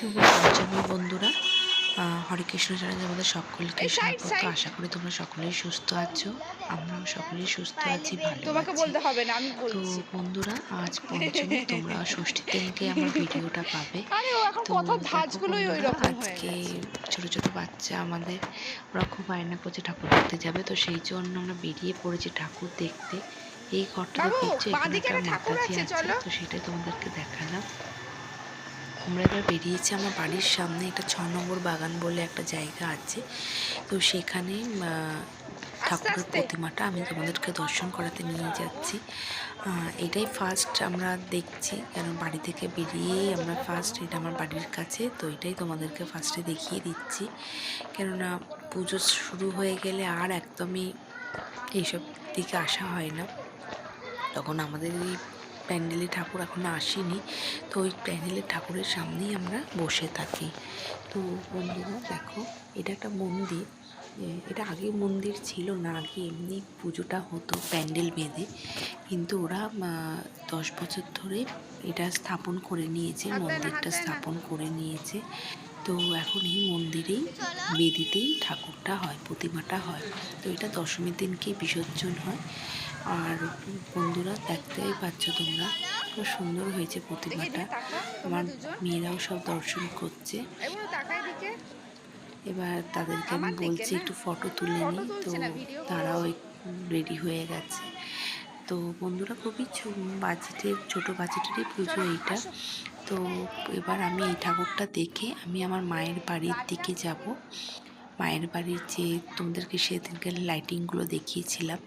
শুভ পঞ্চমী বন্ধুরা। হরে কৃষ্ণ চ্যানেলে আমাদের সকলকে স্বাগত। আশা করি তোমরা সকলেই সুস্থ আছো। আমরাও সকলেই সুস্থ আছি ভালো তোমাকে বলতে হবে না আমি তো বন্ধুরা আজ পঞ্চমী তোমরা ষষ্ঠীর দিনকে আমার ভিডিওটা পাবে। আরে এখন তো কথার ধাঁচগুলোই ওই রকম আজকে ছোট ছোট বাচ্চা আমাদের ওরা খুব বায়না করছে ঠাকুর দেখতে যাবে। তো সেই জন্য আমরা বেরিয়ে পড়েছি ঠাকুর দেখতে। এই ঘরটা দেখছ এখানে একটা ঠাকুর আছে। তো সেটাই তোমাদেরকে দেখালাম। আমরা এবার বেরিয়েছি আমার বাড়ির সামনে একটা ছ নম্বর বাগান বলে একটা জায়গা আছে। তো সেখানে ঠাকুরের প্রতিমাটা আমি তোমাদেরকে দর্শন করাতে নিয়ে যাচ্ছি। এটাই ফার্স্ট আমরা দেখছি কেন বাড়ি থেকে বেরিয়েই আমরা ফার্স্ট এটা আমার বাড়ির কাছে তো এটাই তোমাদেরকে ফার্স্টে দেখিয়ে দিচ্ছি। কেননা পুজো শুরু হয়ে গেলে আর একদমই এইসব দিকে আসা হয় না। তখন আমাদের এই প্যান্ডেলে ঠাকুর এখনও আসেনি। তো ওই প্যান্ডেলের ঠাকুরের সামনেই আমরা বসে থাকি। তো বন্ধুরা দেখো এটা একটা মন্দির। এটা আগে মন্দির ছিল না আগে এমনি পুজোটা হতো প্যান্ডেল বেঁধে। কিন্তু ওরা দশ বছর ধরে এটা স্থাপন করে নিয়েছে মন্দিরটা স্থাপন করে নিয়েছে। তো এখন এই মন্দিরেই বেদিতেই ঠাকুরটা হয় প্রতিমাটা হয়। তো এটা দশমীর দিনকেই বিসর্জন হয়। আর বন্ধুরা, দেখতেই পাচ্ছ তোমরা, খুব সুন্দর হয়েছে প্রতিমাটা। আমার মেয়েরাও সব দর্শন করছে। এবার তাদেরকে আমি বলছি, একটু ফটো তুলে নিই। তো তারাও রেডি হয়ে গেছে। তো বন্ধুরা, খুবই বাজেটের, ছোটো বাজেটেরই পুজো এইটা। তো এবার আমি এই ঠাকুরটা দেখে আমি আমার মায়ের বাড়ির দিকে যাব। মায়ের বাড়ির যে তোমাদেরকে সেদিনকার লাইটিংগুলো দেখিয়েছিলাম,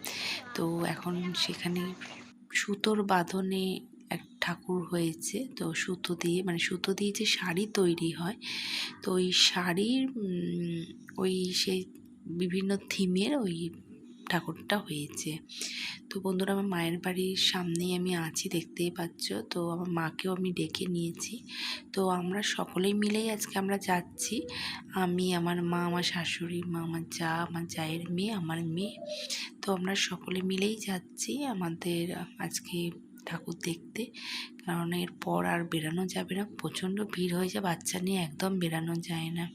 তো এখন সেখানে সুতোর বাঁধনে এক ঠাকুর হয়েছে, তো সুতো দিয়ে মানে সুতো দিয়ে যে শাড়ি তৈরি হয়, তো ওই শাড়ির ওই সেই বিভিন্ন থিমের ওই ঠাকুরটা হয়েছে। তো বন্ধুরা, আমার মায়ের বাড়ির সামনেই আমি আছি, দেখতেই পাচ্ছ। তো আমার মাকেও আমি ডেকে নিয়েছি। তো আমরা সকলেই মিলেই আজকে আমরা যাচ্ছি। আমি, আমার মা, আমার শাশুড়ি, মা, আমার যা, আমার জায়ের মেয়ে, আমার মেয়ে। তো আমরা সকলে মিলেই যাচ্ছি আমাদের আজকে ঠাকুর দেখতে। কারণ এরপর আর বেরানো যাবে না। প্রচণ্ড ভিড় হয়ে যায়, বাচ্চা নিয়ে একদম বেরানো যায় না।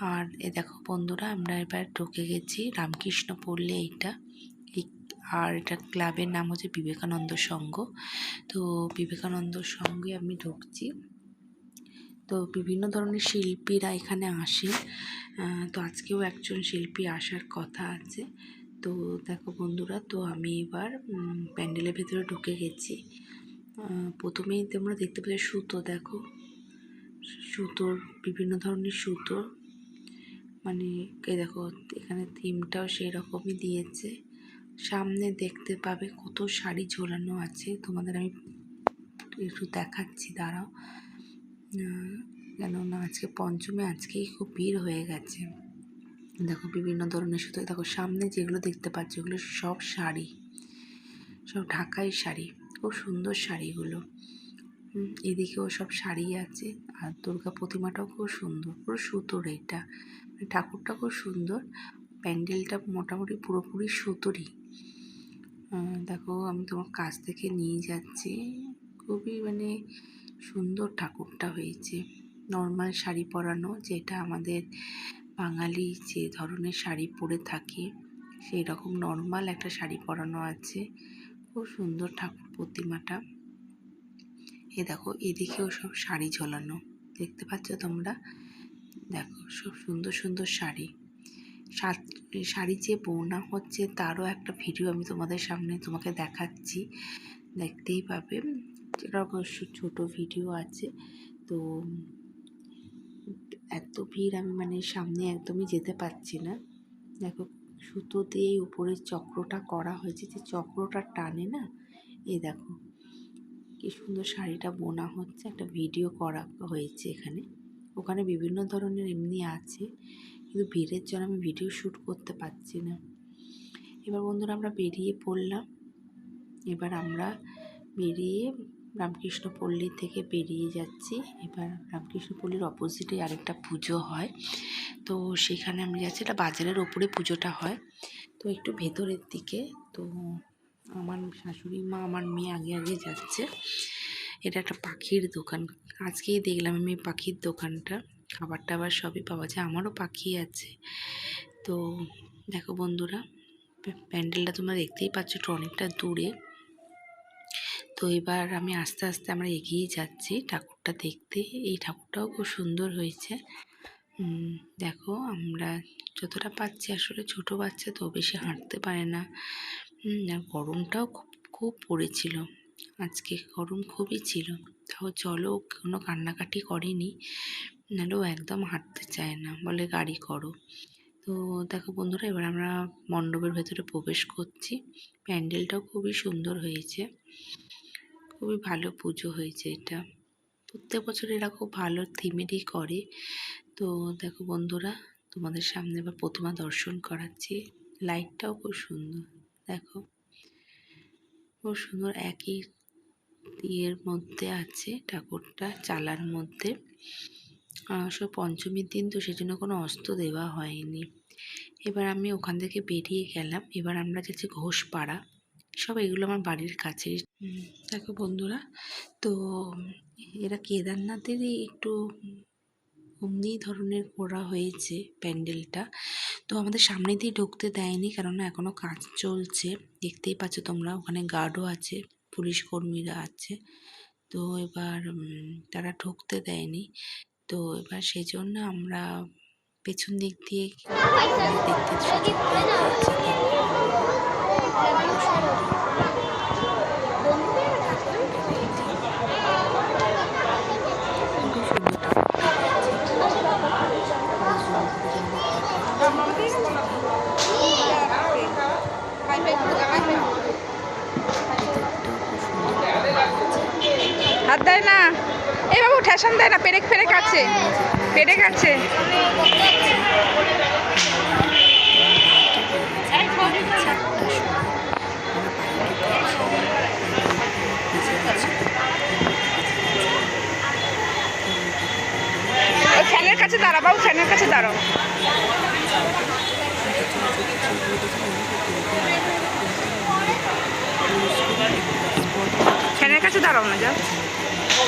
আর এ দেখো বন্ধুরা, আমরা এবার ঢুকে গেছি রামকৃষ্ণ পল্লী এইটা। এই- আর এটা ক্লাবের নাম হচ্ছে বিবেকানন্দ সংঘ। তো বিবেকানন্দ সঙ্গে আমি ঢুকছি। তো বিভিন্ন ধরনের শিল্পীরা এখানে আসে। তো আজকেও একজন শিল্পী আসার কথা আছে। তো দেখো বন্ধুরা, তো আমি এবার প্যান্ডেলের ভেতরে ঢুকে গেছি। প্রথমেই তোমরা দেখতে পাচ্ছ সুতো, দেখো। সুতোর বিভিন্ন ধরনের সুতো। মানে এই দেখো, এখানে থিমটাও সেই রকমই দিয়েছে। সামনে দেখতে পাবে কত শাড়ি ঝোলানো আছে। তোমাদের আমি একটু দেখাচ্ছি, দাঁড়াও। কেননা আজকে পঞ্চমে, আজকেই খুব ভিড় হয়ে গেছে। দেখো, বিভিন্ন ধরনের সুতো। দেখো, সামনে যেগুলো দেখতে পাচ্ছ ওগুলো সব শাড়ি। সব ঢাকাই শাড়ি। খুব সুন্দর শাড়িগুলো। এদিকেও সব শাড়ি আছে। আর দুর্গা প্রতিমাটাও খুব সুন্দর। পুরো সুতোর এটা। ঠাকুরটা খুব সুন্দর। প্যান্ডেলটা মোটামুটি পুরোপুরি সুতোরই। দেখো আমি তোমার কাছ থেকে নিয়ে যাচ্ছি। খুবই মানে সুন্দর ঠাকুরটা হয়েছে। নর্মাল শাড়ি পরানো, যেটা আমাদের বাঙালি যে ধরনের শাড়ি পরে থাকে সেই রকম নর্মাল একটা শাড়ি পরানো আছে। খুব সুন্দর ঠাকুর প্রতিমাটা। এ দেখো, এদিকেও সব শাড়ি ঝোলানো। দেখতে পাচ্ছ তোমরা? দেখো, সব সুন্দর সুন্দর শাড়ি। শাড়ি যে বোনা হচ্ছে তারও একটা ভিডিও আমি তোমাদের সামনে তোমাকে দেখাচ্ছি। দেখতেই পাবে। অবশ্য ছোটো ভিডিও আছে। তো এত ভিড় আমি মানে সামনে একদমই যেতে পারছি না। দেখো, সুতো দিয়েই উপরে চক্রটা করা হয়েছে। যে চক্রটা টানে না এই দেখো, কি সুন্দর শাড়িটা বোনা হচ্ছে। একটা ভিডিও করা হয়েছে এখানে। ওখানে বিভিন্ন ধরনের এমনি আছে, কিন্তু ভিড়ের জন্য আমি ভিডিও শ্যুট করতে পারছি না। এবার বন্ধুরা আমরা বেরিয়ে পড়লাম। এবার আমরা বেরিয়ে রামকৃষ্ণ পল্লী থেকে বেরিয়ে যাচ্ছি। এবার রামকৃষ্ণ পল্লীর অপোজিটে আরেকটা পুজো হয়। তো সেখানে আমি যাচ্ছি। এটা বাজারের ওপরে পুজোটা হয়। তো একটু ভেতরের দিকে, তো আমার শাশুড়ি মা, আমার মেয়ে আগে আগে যাচ্ছে। এটা একটা পাখির দোকান। আজকেই দেখলাম আমি পাখির দোকানটা। খাবার টাবার সবই পাওয়া যায়। আমারও পাখি আছে। তো দেখো বন্ধুরা প্যান্ডেলটা তোমরা দেখতেই পাচ্ছ একটু অনেকটা দূরে। তো এবার আমি আস্তে আস্তে আমরা এগিয়ে যাচ্ছি ঠাকুরটা দেখতে। এই ঠাকুরটাও খুব সুন্দর হয়েছে। দেখো আমরা যতটা পাচ্ছি, আসলে ছোট বাচ্চা তো বেশি হাঁটতে পারে না। গরমটাও খুব খুব পড়েছিল। আজকে গরম খুবই ছিল। তাও চলো কোনো কান্নাকাটি করেনি। নাহলে ও একদম হাঁটতে চায় না। বলে, গাড়ি করো। তো দেখো বন্ধুরা, এবার আমরা মণ্ডপের ভেতরে প্রবেশ করছি। প্যান্ডেলটাও খুবই সুন্দর হয়েছে। খুবই ভালো পুজো হয়েছে এটা। প্রত্যেক বছর এরা খুব ভালো থিমেরই করে। তো দেখো বন্ধুরা, তোমাদের সামনে এবার প্রতিমা দর্শন করাচ্ছি। লাইটটাও খুব সুন্দর। দেখো। খুব সুন্দর একই ইয়ের মধ্যে আছে, ঠাকুরটা চালার মধ্যে। সব পঞ্চমীর দিন তো সেজন্য কোনো অস্ত্র দেওয়া হয়নি। এবার আমি ওখান থেকে বেরিয়ে গেলাম। এবার আমরা যাচ্ছি ঘোষপাড়া। সব এগুলো আমার বাড়ির কাছে দেখো বন্ধুরা, তো এরা কেদারনাথেরই একটু অমনি ধরনের করা হয়েছে প্যান্ডেলটা। তো আমাদের সামনে দিয়ে ঢুকতে দেয়নি কেননা এখনও কাজ চলছে। দেখতেই পাচ্ছ তোমরা ওখানে গার্ডও আছে পুলিশ কর্মীরা আছে। তো এবার তারা ঢুকতে দেয়নি। তো এবার সেই জন্য আমরা পেছন দিক দিয়ে দেখতে সুযোগ পেয়েছি কত সুন্দর। খুবই সুন্দর ঠাকুরটা হয়েছে। পুরো জঙ্গলে জঙ্গলে ভিতরটাও খুব সুন্দর হয়েছে। হাত দেয় না ঠেসান দেয় না, পেরেক ফেরেক আছে। পেরেক আছে। ফ্যানের কাছে দাঁড়া বাবু, ফ্যানের কাছে দাঁড়াও। ফ্যানের কাছে দাঁড়াও না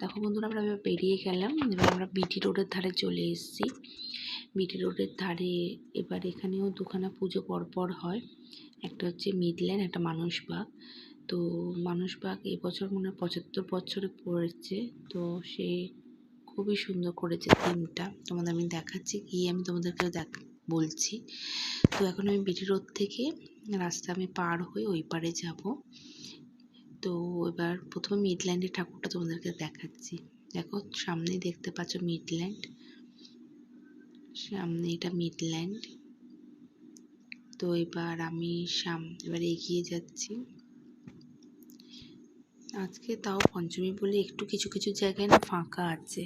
দেখো বন্ধুরা আমরা এবার বেরিয়ে গেলাম, এবার আমরা বিটি রোডের ধারে চলে এসেছি। বিটি রোডের ধারে এবার এখানেও দুখানা পুজো পরপর হয়। একটা হচ্ছে মিডল্যান্ড একটা মানুষবাগ তো মানুষবাগ এবছর মনে হয় পঁচাত্তর বছরে পড়েছে, তো সে খুবই সুন্দর করেছে থিমটা তোমাদের আমি দেখাচ্ছি, গিয়ে আমি তোমাদেরকে দেখ, বলছি। তো এখন আমি বিটি রোড থেকে রাস্তা আমি পার হয়ে ওই পারে যাব। তো এবার প্রথমে মিডল্যান্ডের ঠাকুরটা তোমাদেরকে দেখাচ্ছি। দেখো, সামনেই দেখতে পাচ্ছ মিডল্যান্ড সামনে এটা মিডল্যান্ড তো এবার আমি সাম, এবার এগিয়ে যাচ্ছি। আজকে তাও পঞ্চমী বলে একটু কিছু কিছু জায়গায় না ফাঁকা আছে।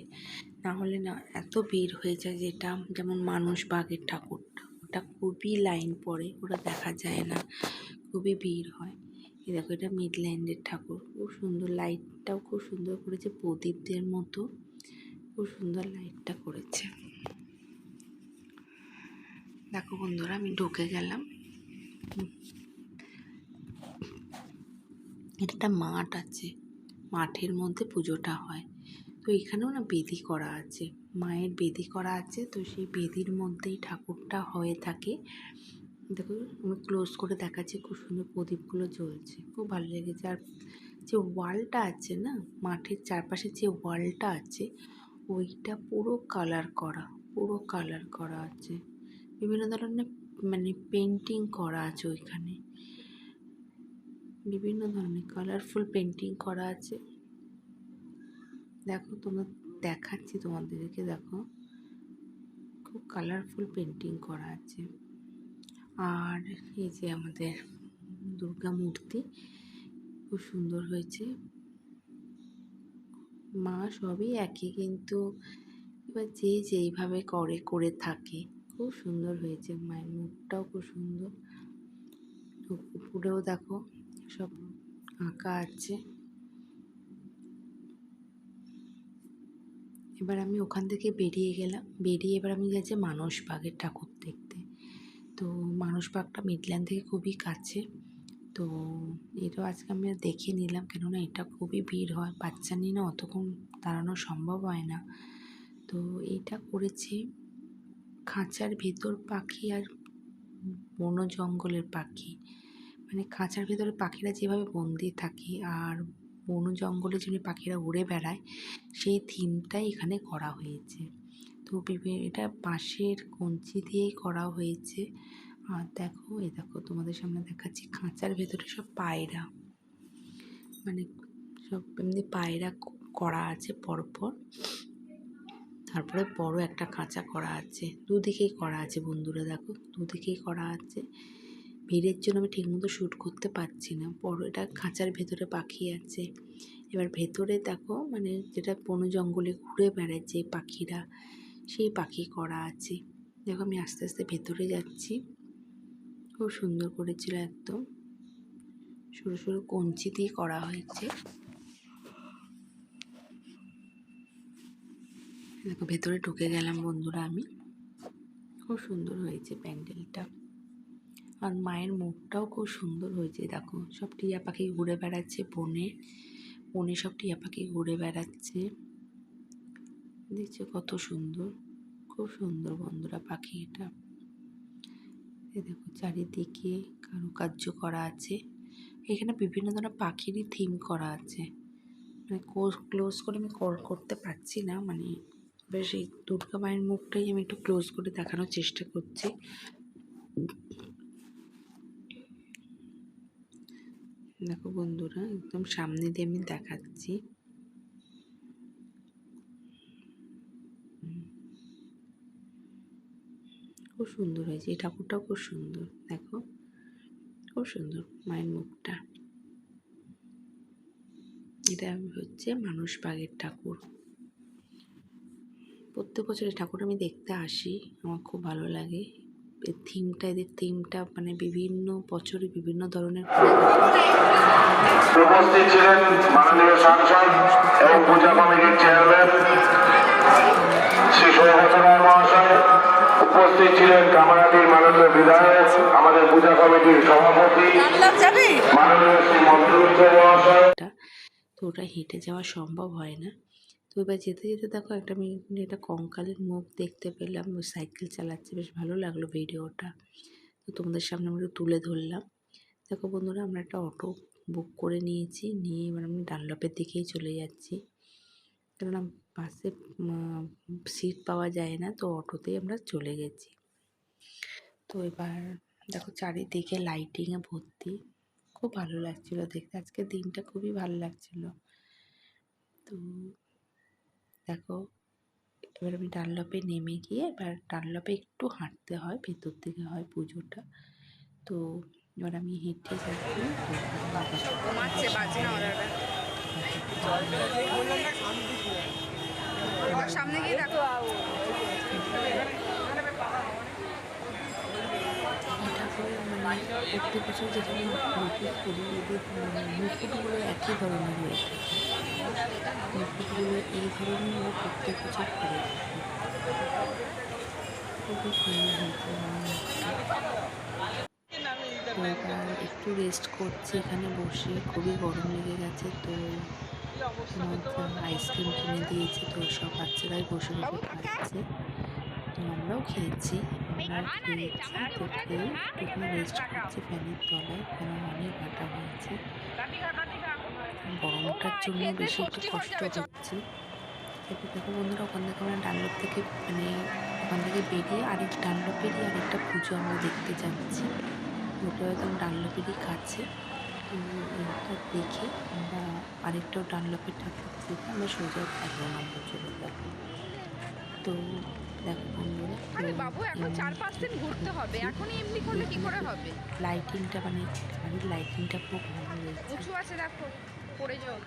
না হলে না এত ভিড় হয়ে যায় যেটা, যেমন মানুষ বাঘের ঠাকুরটা। ওটা খুবই লাইন পড়ে, ওটা দেখা যায় না। খুবই ভিড় হয়। এই দেখো এটা মিডল্যান্ডের ঠাকুর। খুব সুন্দর লাইটটাও খুব সুন্দর করেছে প্রদীপদের মতো। খুব সুন্দর লাইটটা করেছে। দেখো বন্ধুরা, আমি ঢুকে গেলাম। এটা একটা মাঠ আছে। মাঠের মধ্যে পুজোটা হয়। তো এখানেও না বেদি করা আছে। মায়ের বেদি করা আছে, তো সেই বেদির মধ্যেই ঠাকুরটা হয়ে থাকে। দেখো আমি ক্লোজ করে দেখাচ্ছি, খুব সুন্দর প্রদীপগুলো জ্বলছে, খুব ভালো লেগেছে। আর যে ওয়ালটা আছে না, মাঠের চারপাশে যে ওয়ালটা আছে, ওইটা পুরো কালার করা, পুরো কালার করা আছে। বিভিন্ন ধরনের মানে পেন্টিং করা আছে ওইখানে। বিভিন্ন ধরনের কালারফুল পেন্টিং করা আছে। দেখো, তোমার দেখাচ্ছি তোমাদেরকে, দেখো। খুব কালারফুল পেন্টিং করা আছে। আর এই যে আমাদের দুর্গা মূর্তি, খুব সুন্দর হয়েছে। মা সবই একই, কিন্তু এবার যে যেইভাবে করে করে থাকে, খুব সুন্দর হয়েছে। মায়ের মুখটাও খুব সুন্দর। উপরেও দেখো সব আঁকা আছে। এবার আমি ওখান থেকে বেরিয়ে গেলাম। বেরিয়ে এবার আমি যাচ্ছি মানসবাগের ঠাকুর দেখতে। তো মানসবাগটা মিডল্যান্ড থেকে খুবই কাছে। তো এটাও আজকে আমি দেখে নিলাম, কেননা এটা খুবই ভিড় হয়। বাচ্চা নিয়ে না অতক্ষণ দাঁড়ানো সম্ভব হয় না। তো এটা করেছে। খাঁচার ভেতর পাখি আর বন জঙ্গলের পাখি। মানে খাঁচার ভেতরে পাখিরা যেভাবে বন্দি থাকে আর বন জঙ্গলে যেমনি পাখিরা উড়ে বেড়ায়, সেই থিমটাই এখানে করা হয়েছে। তো বিভি- এটা বাঁশের কঞ্চি দিয়েই করা হয়েছে। আর দেখো এই দেখো, তোমাদের সামনে দেখাচ্ছি খাঁচার ভেতরে সব পায়রা। মানে সব এমনি পায়রা করা আছে পরপর। তারপরে বড় একটা খাঁচা করা আছে। দুদিকেই করা আছে বন্ধুরা, দেখো, দুদিকেই করা আছে। ভিড়ের জন্য আমি ঠিকমতো শ্যুট করতে পারছি না। বড়, এটা খাঁচার ভেতরে পাখি আছে। এবার ভেতরে দেখো মানে যেটা বন জঙ্গলে ঘুরে বেড়ায় যে পাখিরা সেই পাখি করা আছে। দেখো আমি আস্তে আস্তে ভেতরে যাচ্ছি। খুব সুন্দর করেছিল একদম। সরু সরু কঞ্চি দিয়ে করা হয়েছে। দেখো ভেতরে ঢুকে গেলাম বন্ধুরা আমি। খুব সুন্দর হয়েছে প্যান্ডেলটা। আর মায়ের মুখটাও খুব সুন্দর হয়েছে, দেখো। সব টিয়া পাখি ঘুরে বেড়াচ্ছে, বনে। বনে সব টিয়া পাখি ঘুরে বেড়াচ্ছে। দেখছ কত সুন্দর, খুব সুন্দর বন্ধুরা পাখিটা এই দেখো চারিদিকে কারুকার্য করা আছে। এখানে বিভিন্ন ধরনের পাখিরই থিম করা আছে। মানে ক্লোজ করে আমি কল করতে পারছি না মানে বেশ এই দুর্গা মায়ের মুখটাই আমি একটু ক্লোজ করে দেখানোর চেষ্টা করছি। দেখো বন্ধুরা, একদম সামনে দিয়ে আমি দেখাচ্ছি। খুব সুন্দর হয়েছে, এই ঠাকুরটাও খুব সুন্দর, দেখো। খুব সুন্দর মায়ের মুখটা। এটা হচ্ছে মানুষ বাগের ঠাকুর। প্রত্যেক বছর এই ঠাকুর আমি দেখতে আসি, আমার খুব ভালো লাগে। এর থিমটা এদের থিমটা মানে বিভিন্ন বছরে বিভিন্ন ধরনের উপস্থিত ছিলেন মাননীয় সাংসদ এবং পূজা কমিটির চেয়ারম্যান উপস্থিত ছিলেন কামারাটির মাননীয় বিধায়ক আমাদের পূজা কমিটির সভাপতি মাননীয় শ্রী মন্ত্রুজ্জ মহাশয়। তো ওটা হেঁটে যাওয়া সম্ভব হয় না। তো এবার যেতে যেতে দেখো একটা আমি একটা কঙ্কালের মুখ দেখতে পেলাম ওই সাইকেল চালাচ্ছে বেশ ভালো লাগল ভিডিওটা। তো তোমাদের সামনে আমরা তুলে ধরলাম। দেখো বন্ধুরা আমরা একটা অটো বুক করে নিয়েছি নিয়ে এবার আমি ডানলপের দিকেই চলে যাচ্ছি। কেননা বাসে সিট পাওয়া যায় না তো অটোতেই আমরা চলে গেছি। তো এবার দেখো চারিদিকে লাইটিংয়ে ভর্তি। খুব ভালো লাগছিল দেখতে আজকে দিনটা খুবই ভালো লাগছিল। তো দেখো এবার আমি ডানলপে নেমে গিয়ে এবার ডানলপে একটু হাঁটতে হয় ভেতর দিকে হয় পুজোটা। তো এবার আমি হেঁটে যাচ্ছি বাজনা সামনে গিয়ে দেখো। প্রত্যেক বছর আমি করি মানে একই ধরনের হয়ে থাকে। এই ধরনের প্রত্যেক বছর করে খুবই সুন্দর একটু রেস্ট করছি এখানে বসে, খুবই গরম লেগে গেছে, তো আইসক্রিম কিনে দিয়েছে তো সব বাচ্চারাই বসে বসে খাচ্ছে। তো আমরাও খেয়েছি। আমরা খেয়েছি তো খেয়ে একটুখানি রেস্ট করছি ফ্যানের তলায়। কেন অনেক হাঁটা হয়েছে। গরমটার জন্য বেশি একটু কষ্ট হচ্ছে এবার দেখো বন্ধুরা ওখান থেকে আমরা ডানলপ থেকে মানে ওখান থেকে বেরিয়ে আরেক ডানলপেরই আরেকটা পুজো আমরা দেখতে যাচ্ছি। ওটা একদম ডানলপেরই কাছে। তো দেখে আমরা আরেকটাও ডানলপের ঠাকুর দেখে আমরা সোজা এগারো নম্বর চলে যাব তো দেখো বন্ধুরা আরে বাবু এখন চার পাঁচ দিন ঘুরতে হবে। এমনি করলে কি করে হবে? লাইটিংটা মানে খুব ভালো হয়েছে। উঁচু আছে দেখো পড়ে যাও।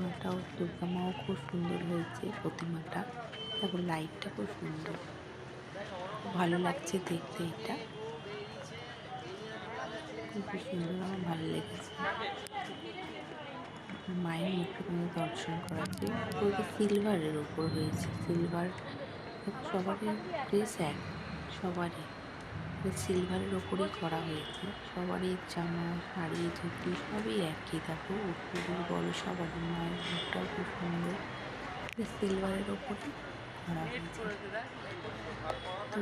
মাটাও দুর্গা মাও খুব সুন্দর হয়েছে প্রতিমাটা। লাইটটা খুব সুন্দর। ভালো লাগছে দেখতে এটা। খুব সুন্দর আমার ভালো লেগেছে। মায়ের মুখটা দর্শন করাতে ওইটা সিলভারের ওপর হয়েছে। সিলভার সবারই ড্রেস এক, সবারই। সিলভারের ওপরেই করা হয়েছে। সবারই জামা, শাড়ি, ধুতি সবই একই। দেখো উপর বলো সবারই মায়ের মুখটাও খুব সুন্দর। সিলভারের ওপরে করা হয়েছে। তো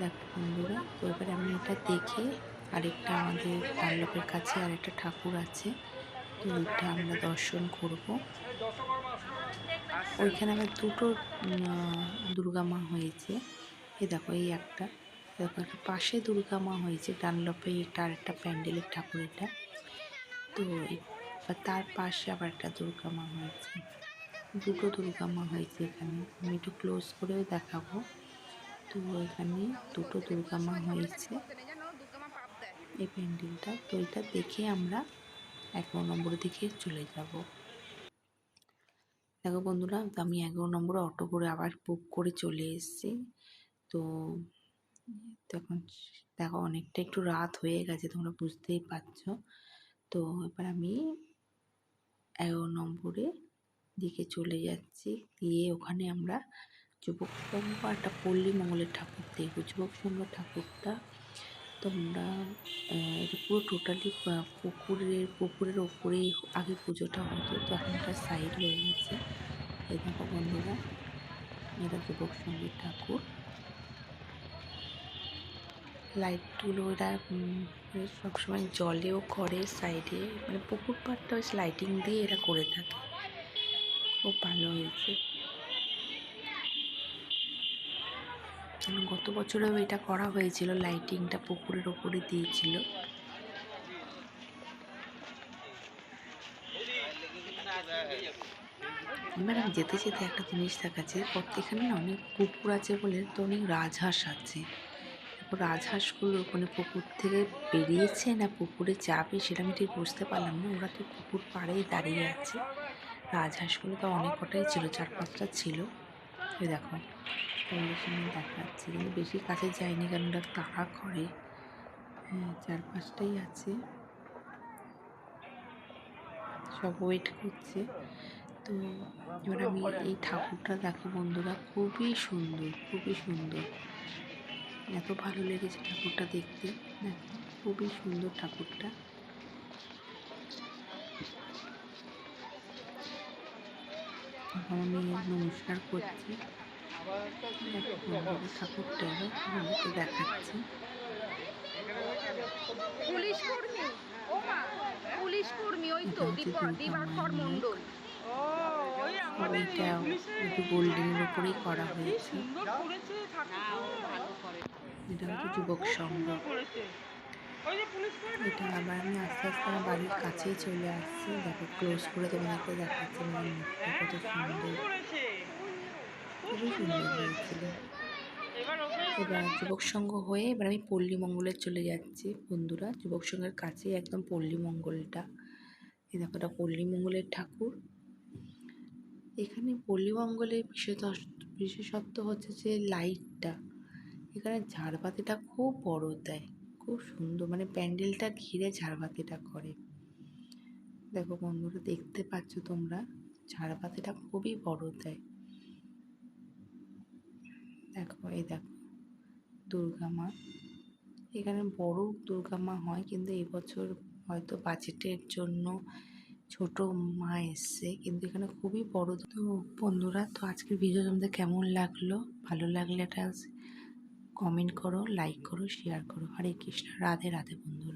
দেখো বন্ধুরা, তো এবারে আমি এটা দেখে আরেকটা আমাদের পাল্লবের কাছে আরেকটা ঠাকুর আছে, তো ওইটা আমরা দর্শন করব। ওইখানে আমার দুটো দুর্গা মা হয়েছে। এ দেখো, এই একটা। দেখো একটা পাশে দুর্গা মা হয়েছে ডানলপে এটা আরেকটা প্যান্ডেলের ঠাকুর এটা। তো তার পাশে আবার একটা দুর্গা মা হয়েছে। দুটো দুর্গা মা হয়েছে এখানে। আমি একটু ক্লোজ করেও দেখাবো। তো এখানে দুটো দুর্গা মা হয়েছে। এই প্যান্ডেলটা, তো এটা দেখে আমরা এগারো নম্বর দিকে চলে যাব। দেখো বন্ধুরা, আমি এগারো নম্বরে অটো করে আবার বুক করে চলে এসেছি। তো তখন দেখো অনেকটা একটু রাত হয়ে গেছে, তোমরা বুঝতেই পারছ। তো এবার আমি এগারো নম্বরে দিকে চলে যাচ্ছি। দিয়ে ওখানে আমরা যুবক একটা পল্লী মঙ্গলের ঠাকুর দেখব। যুবক সংঘ ঠাকুরটা তোমরা পুরো টোটালি পুকুরের পুকুরের ওপরেই আগে পুজোটা হতো। তো এখন একটা সাইড হয়ে গেছে। এই দেখো বন্ধুরা এটা যুবক সংগীত ঠাকুর। লাইটগুলো এরা সবসময় জলেও করে সাইডে মানে পুকুর পাড়টা লাইটিং দিয়ে এরা করে থাকে। খুব ভালো হয়েছে। যেন গত বছরেও এটা করা হয়েছিল, লাইটিংটা পুকুরের ওপরে দিয়েছিল। আমি যেতে যেতে একটা জিনিস দেখাচ্ছে এখানে না অনেক পুকুর আছে বলে তো অনেক রাজহাঁস আছে। রাজহাঁসগুলো ওখানে পুকুর থেকে বেরিয়েছে না পুকুরে যাবে সেটা আমি ঠিক বুঝতে পারলাম না, ওরা তো পুকুর পাড়েই দাঁড়িয়ে আছে। রাজহাঁসগুলো তো অনেক কটাই ছিল, চার পাঁচটা ছিল। দেখো। সামনে দেখাচ্ছি, কিন্তু বেশি কাছে যায়নি কারণ ওটা তাড়া করে। হ্যাঁ চার পাঁচটাই আছে। সব ওয়েট করছে। তো এবার আমি এই ঠাকুরটা দেখো বন্ধুরা, খুবই সুন্দর খুবই সুন্দর। এত ভালো লেগেছে ঠাকুরটা দেখতে। দেখো, খুবই সুন্দর ঠাকুরটা। এখন আমি নমস্কার করছি। ঠাকুরটা দেখাচ্ছি পুলিশ কর্মী ও মা পুলিশ কর্মী ওই তো দিবাকর আমাদের এটা এই পুলিশের একটু গোল্ডেনের উপরেই করা হয়েছে। সুন্দর এটা হচ্ছে যুবক সংঘ। এটা আবার আমি আস্তে আস্তে আমার বাড়ির কাছেই চলে আসছি। দেখো ক্লোজ করে তোমাদেরকে দেখাচ্ছি আমার মুখটা কত সুন্দর। খুবই সুন্দর এবার যুবক সংঘ হয়ে এবার আমি পল্লী মঙ্গলে চলে যাচ্ছি, বন্ধুরা। যুবক সংঘের কাছেই একদম পল্লী মঙ্গলটা। এই দেখো, এটা পল্লী মঙ্গলের ঠাকুর। এখানে পল্লী মঙ্গলের বিশেষত্ব বিশেষত্ব হচ্ছে যে লাইটটা। এখানে ঝাড়বাতিটা খুব বড় দেয়, খুব সুন্দর। মানে প্যান্ডেলটা ঘিরে ঝাড়বাতিটা করে। দেখো বন্ধুরা, দেখতে পাচ্ছ তোমরা, ঝাড়বাতিটা খুবই বড় দেয়। দেখো, এই দেখো, দুর্গা মা। এখানে বড় দুর্গা মা হয়, কিন্তু এবছর হয়তো বাজেটের জন্য ছোট মা এসছে, কিন্তু এখানে খুবই বড়। তো বন্ধুরা, তো আজকের ভিডিও তোমাদের কেমন লাগল? ভালো লাগলে একটা কমেন্ট করো লাইক করো শেয়ার করো। হরে কৃষ্ণ, রাধে রাধে বন্ধুরা।